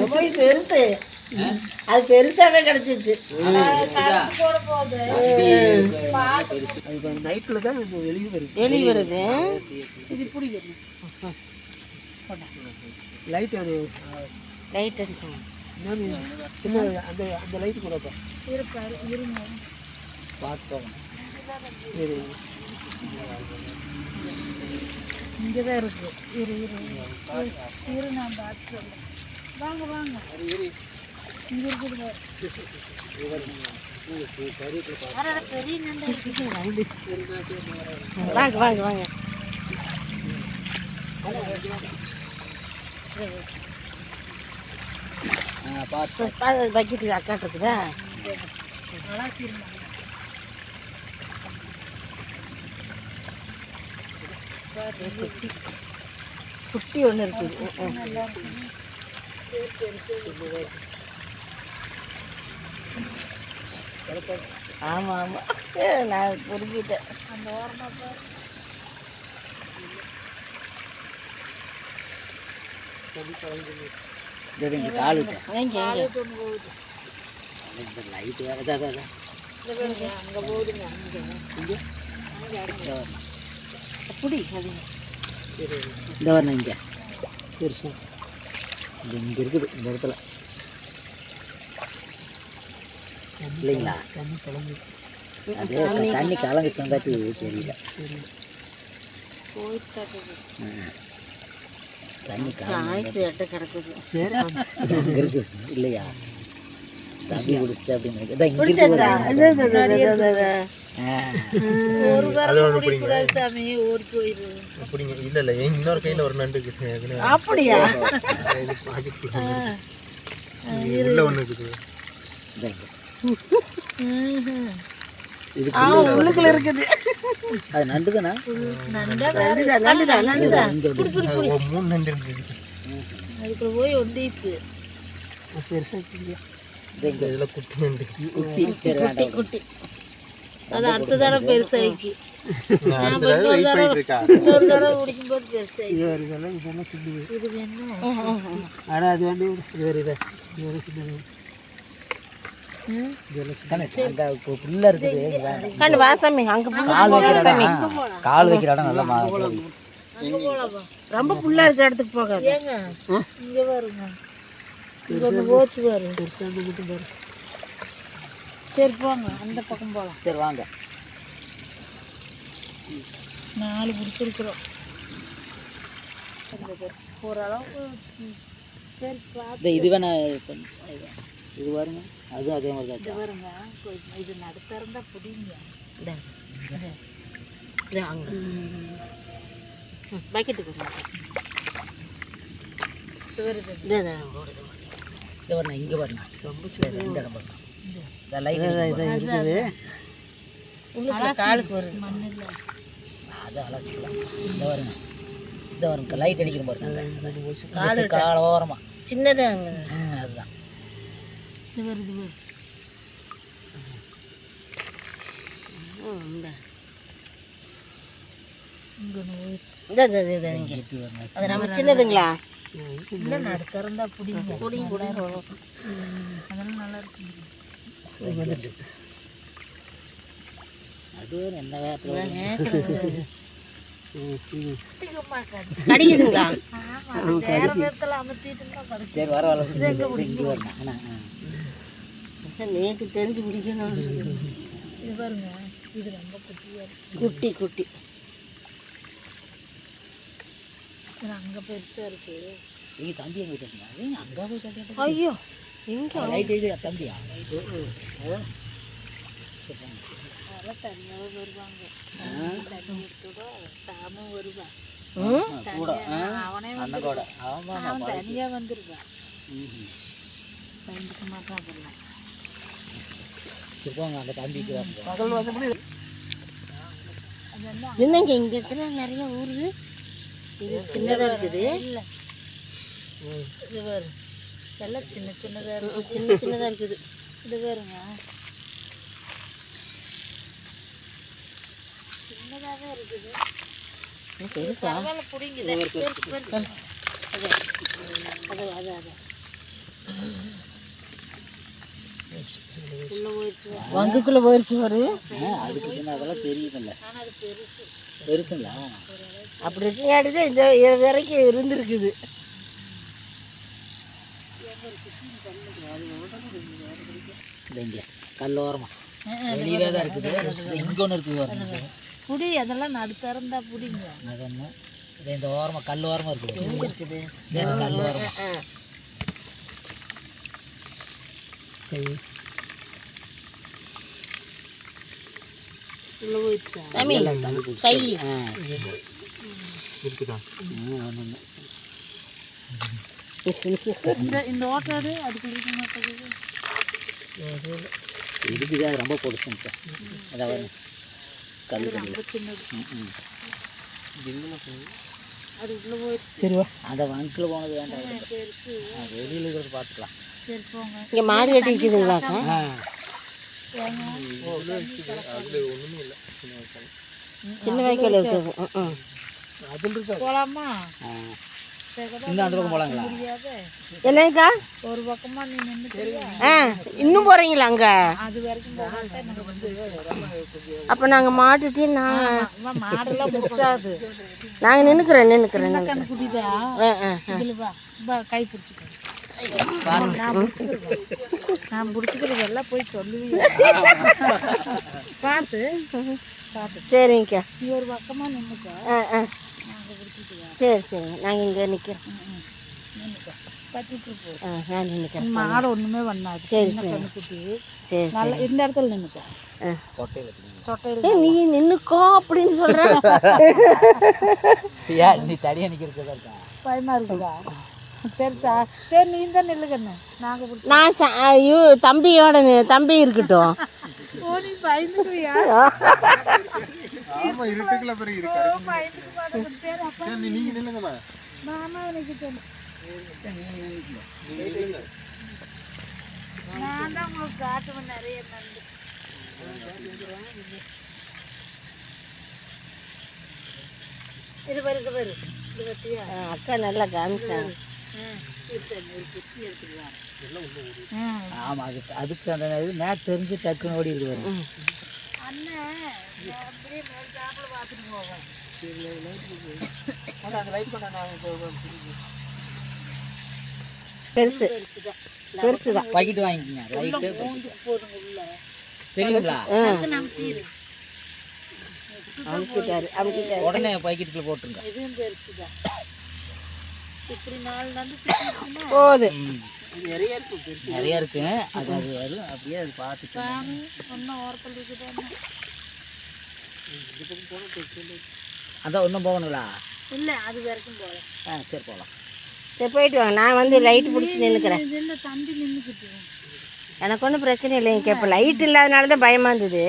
ரொம்ப பெருசு. அது பெருசாவே கிடைச்சிச்சு. நைட்டில் தான். வெளியே வருது. வெளியே வருது. இது பிடிக்கிறது லைட் அது லைட் அடிக்கும். சின்ன அந்த அந்த லைட்டு கூட பார்த்து போகணும் சரி. இங்கே தான் இருக்கு. இரு இரு. இரு. நான் பார்த்து சொல்றேன். வாங்க வாங்க. இங்கே இருக்குது இருக்குது. வாங்க வாங்க வாங்க. பார்த்து பக்கெட்டு அக்காட்டு இருக்குதா. குட்டி ஒன்று இருக்குது ம், ம். நல்லா இருக்குங்க. ஆமா ஆமா. ஏ, நான் புரிஞ்சுட்டேன். அந்த ஓரமா பாரு கால் லைட்டு அங்கே போகுதுங்க. அங்கே. அப்படி இந்த வரணும் இங்கே பெருசா இது இங்கே இருக்குது இந்த இடத்துல இல்லைங்களா தண்ணி அது தண்ணி கலந்துச்சுங்காட்டி தெரியல போயிடுச்சாக்குது ஆ. தண்ணி எட்ட கிடக்குது சரி இங்க இருக்கு இல்லையா தம்பி குடிச்சிட்டு அப்படின்னு இல்ல இல்ல என் இன்னொரு கையில ஒரு நண்டு அப்படியா? உள்ள ஒண்ணு இருக்குது. உள்ளுக்குள்ள இருக்குது. அது நண்டு தானே நண்டா நண்டுதான். மூணு நண்டு இருக்குது. அதுக்குள்ள போய் ஒண்டிச்சு. பெருசா இங்க இதுல குட்டி நண்டு குட்டி வேண்டாம். குட்டி. அது அடுத்த தடவை பெருசாகி கால் வைக்கிற இடம். கால் வைக்கிற இடம் நல்லா ரொம்ப புல்லா இருக்கிற இடத்துக்கு போகாது. ஏங்க? இங்கே பாருங்க. இங்கே ஒன்று போச்சு பாரு பெருசாக மட்டும் பாரு சரி போங்க அந்த பக்கம் போகலாம் சரி வாங்க நாலு பிடிச்சிருக்குறோம் ஓரளவுக்கு சரி பார்த்து இது வேணா இது வருங்க அதுவும் அதே மாதிரி தான் பாருங்க கொஞ்சம் இது நடுத்தரந்தா பிடிங்க. இது அங்க பக்கெட்டுக்கு இது வருது இது வரணும் இங்கே வரணும் ரொம்ப இந்த இடம் வரணும் இந்த லைட் உள்ளுக்குள்ள காலுக்கு வருது. அது அலசிக்கலாம் இந்த வருங்க இந்த வருங்க லைட் அடிக்கிற பாருங்க. காலு கால ஓரமா. சின்னது அங்க. ம் அதுதான். இது வருது இந்த. இங்கே இங்க. அது நம்ம சின்னதுங்களா? இல்லை நடுத்தரந்தா பிடிங்க. பொடி கூட அதெல்லாம் நல்லா இருக்குங்க இங்க வந்துருச்சு. அது என்ன வேகத்தில் கடிக்குதுங்களா? வேற அமைச்சிட்டு சரி வர வர எனக்கு தெரிஞ்சு பிடிக்கணும் இது பாருங்க. இது ரொம்ப குட்டியாக இருக்கு. குட்டி குட்டி இது அங்கே பெருசாக இருக்கு. நீங்கள் தம்பி எங்கே விட்டுருங்க அது அங்கே போய் ஐயோ எங்க? லைட் இது தம்பியா? தனியாக வருவாங்க. சாமும் வருவான் அவனே அவன் தனியாக வந்துருவான் ம் கண்டுக்க மாட்டான் அதெல்லாம் போங்க அந்த தம்பிக்கு என்னங்க இங்க இருக்கிற நிறைய ஊருது இது சின்னதா இருக்குது. இல்லை. இது பாரு எல்லாம் சின்ன சின்னதாக இருக்கு ம், சின்ன சின்னதா இருக்குது. இது பாருங்க சின்னதாகவே இருக்குது. பெருசா? பிடிங்குது. பெருசு பெருசு. அது அது. வங்குக்குள்ளே போயிடுச்சு பாரு. அதுக்கு அதெல்லாம் பெருசு பெருசுங்களா அப்படி இருக்கங்காட்டி தான் இந்த வரைக்கும் இருந்திருக்குது. இங்கே கல் ஓரமா. வெளியவே தான் இருக்குது. இங்க ஒன்று இருக்குது புடி அதெல்லாம் நடுத்தரந்தா புடிங்க. அது ஒன்று இது இந்த ஓரமா கல் ஓரமா இருக்குது. இருக்குது? கல் ஓரமா உள்ள போயிடுச்சா எல்லாம் தள்ளி பிடிச்சி. ஆ இருக்குதா ஆ, ஒண்ணு ஒண்ணு. இந்த இந்த ஓட்டாடு அதுக்கு இருக்க மாட்டேங்குது இருக்குது அது ரொம்ப பொடிச்சுங்க அதாவது கல். அது உள்ள போயிடுச்சு. சரி வா. அந்த வங்கில் போனது வேண்டாம். வெளியில இருக்கிறது பார்த்துக்கலாம். இங்கே மாடு கட்டி இருக்குதுங்களாக்கா சின்ன வாய்க்கால் இருக்குது என்னங்கக்கா ஒரு பக்கமா ஆ இன்னும் போகிறீங்களா அங்கே? அப்போ நாங்கள் மாட்டுட்டு நான் அம்மா, மாடெல்லாம் முட்டாது. நாங்கள் நின்றுக்கிறேன் நின்றுக்கிறேன் கண்ணு குடிதா ஆ ஆ. இதுல வா வா கை பிடிச்சிக்க. நான் பிடிச்சிக்கிறது எல்லாம் போய் சொல்லுவீங்க பார்த்து பார்த்து சரிங்கக்கா. நீ ஒரு பக்கமா நின்றுக்க ஆ ஆ. சரி சரிங்க நாங்கள் இங்கே நிற்கிறோம் ஆ நான் நின்றுக்கிறேன் மாடு ஒண்ணுமே பண்ணாது. சரி, சரி. சரி நல்ல இந்த இடத்துல நின்றுக்க நீ நின்னுக்கோ. அப்படின்னு ஏன் நீ தனியாக நிற்கிறதா இருக்கா? பயமா இருக்குதா? சரி சா சரி நீ தான் நில்லுக்கண்ணு நாங்கள் நான் ச- ஐயோ தம்பியோட நி- தம்பி இருக்கட்டும். ஓ நீ பயந்துக்குவியா? ஆமாம் இருட்டுக்குள்ள பிறகு இருக்கா. பயந்துக்க மாட்டேன் சரி அப்பா. சரி நீ- நீங்க நில்லுங்கம்மா. நானும் எனக்கு தெரியும் நான் தான் உங்களுக்கு காட்டுவேன் நிறைய நண்டு. இது பாரு இது பாரு. இது பத்தியா? ஆ, அக்கா நல்லா காமிச்சாங்க எடுத்துக்கலாம் ஆமாம் அதுக்கு அதுக்கு அந்த இது மேட் தெரிஞ்சு டக்குன்னு ஓடி இருக்கு பெருசு. பெருசு தான் பாக்கெட் வாங்கிக்கோங்க உள்ள தெரியுங்களா அமுக்கிட்டாரு. அமுக்கிட்டாரு. உடனே பாக்கெட்டுக்குள்ள போட்டுருங்க. இதுவும் நண்டு சிக்கிச்சுன்னா போகுது. நிறைய இருக்கு நிறைய இருக்கு. அது அது வரும். அப்படியே அது பார்த்துட்டு பாரு ஒன்றும் ஓரத்தில் அதான் இன்னும் போகணுங்களா இல்லை அது வரைக்கும் போகல. ஆ சரி போகலாம். சரி போயிட்டு வாங்க. நான் வந்து லைட் பிடிச்சி நின்றுக்கிறேன் தம்பி நின்றுக்கிட்டு எனக்கு ஒன்றும் பிரச்சனை இல்லைங்க. இப்போ லைட் இல்லாதனால தான் பயமாக இருந்தது.